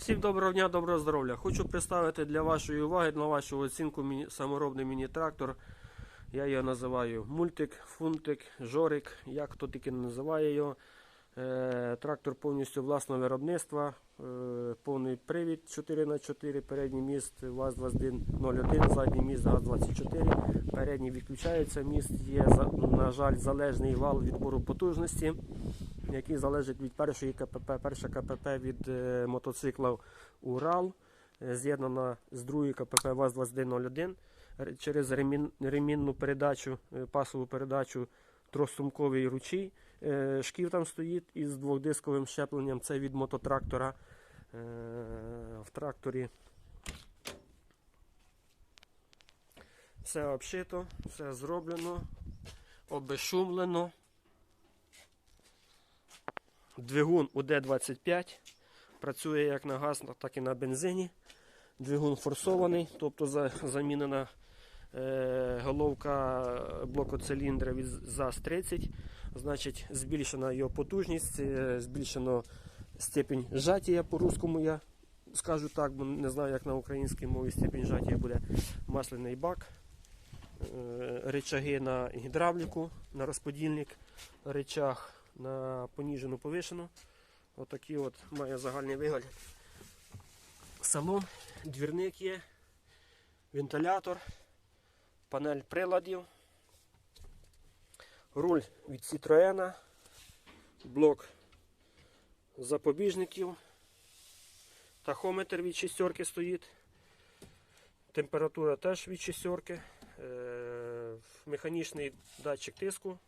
Всім доброго дня, доброго здоров'я. Хочу представити для вашої уваги, для вашого оцінку саморобний міні-трактор. Я його називаю мультик, фунтик, жорик, як хто тільки називає його. Е, трактор повністю власного виробництва, е, повний привід 4х4, передній міст ВАЗ-2101, задній міст ГАЗ-24. Передній відключається міст, є, на жаль, залежний вал відбору потужності який залежить від першої КПП. Перша КПП від е, мотоцикла Урал, е, з'єднана з другою КПП ВАЗ-2101 через ремін, ремінну передачу, е, пасову передачу тросумковий ручій. Шків там стоїть із двохдисковим щепленням. Це від мототрактора. В тракторі все обшито, все зроблено, обезшумлено. Двигун УД-25 працює як на газ, так і на бензині. Двигун форсований, тобто замінена е, головка блокоциліндра від ЗАЗ-30. Значить, збільшена його потужність, е, збільшено степень жатія по-русскому я скажу так, бо не знаю, як на українській мові степень жатія буде масляний бак. Е, Речаги на гідравліку, на розподільник, речах на поніжену повишену. Отакий от має загальний вигляд. Салон, двірник є, вентилятор, панель приладів, руль від Citroena, блок запобіжників, тахометр від шістерки стоїть, температура теж від шістерки, е, механічний датчик тиску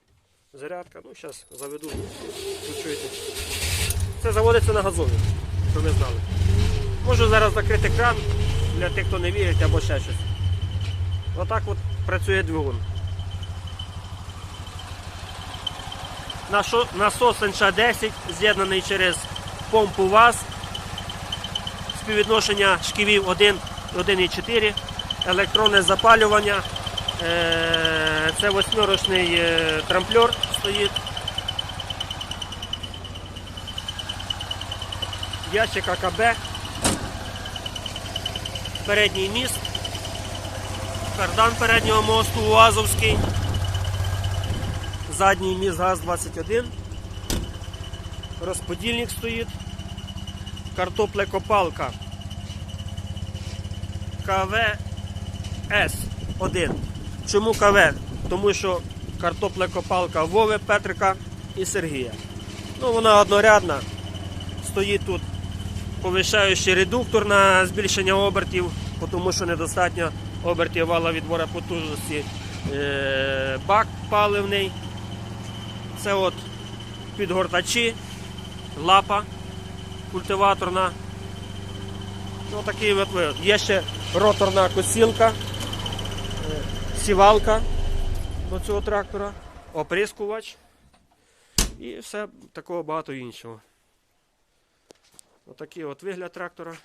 зарядка. Ну, зараз заведу, почуєте. Це заводиться на газові, щоб ви знали. Можу зараз закрити кран для тих, хто не вірить або ще щось. Отак от працює двигун. Насос НШ-10 з'єднаний через помпу ВАЗ. Співвідношення шківів 1, 1,4, електронне запалювання. Е, Це восьмирочний е, трамплер стоїть. Ящик АКБ. Передній міст. Кардан переднього мосту УАЗовський. Задній міст ГАЗ-21. Розподільник стоїть. Картоплекопалка. КВС-1. Чому КВ? Тому що картоплекопалка Вови, Петрика і Сергія. Ну, вона однорядна. Стоїть тут повишаючий редуктор на збільшення обертів, тому що недостатньо обертів вала відбора потужності. Е, Бак паливний. Це от підгортачі, лапа культиваторна. Ну, такий от вигляд. Є ще роторна косілка, е, сівалка до цього трактора, оприскувач і все такого багато іншого. Отакий от вигляд трактора.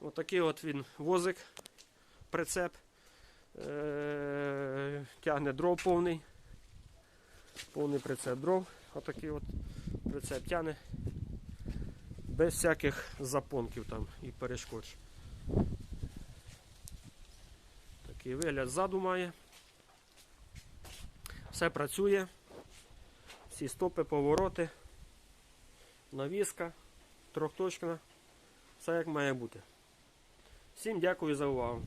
Отакий от він возик, прицеп. Е- тягне дров повний. Повний прицеп дров. Отакий от прицеп тягне. Без всяких запонків там і перешкод. Такий вигляд ззаду має. Все працює. Всі стопи, повороти, навіска, трьохточкна. Все як має бути. Всім дякую за увагу.